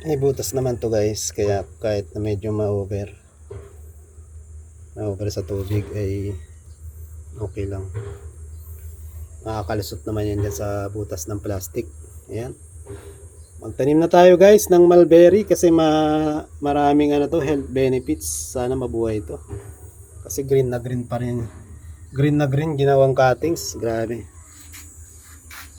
May butas naman to guys, kaya kahit na medyo ma-over, ma-over sa tubig ay okay lang. Makakalusot naman yan dyan sa butas ng plastic. Ayan. Magtanim na tayo guys ng mulberry kasi ma maraming ano to health benefits. Sana mabuhay ito. Kasi green na green pa rin. Green na green ginawang cuttings. Grabe.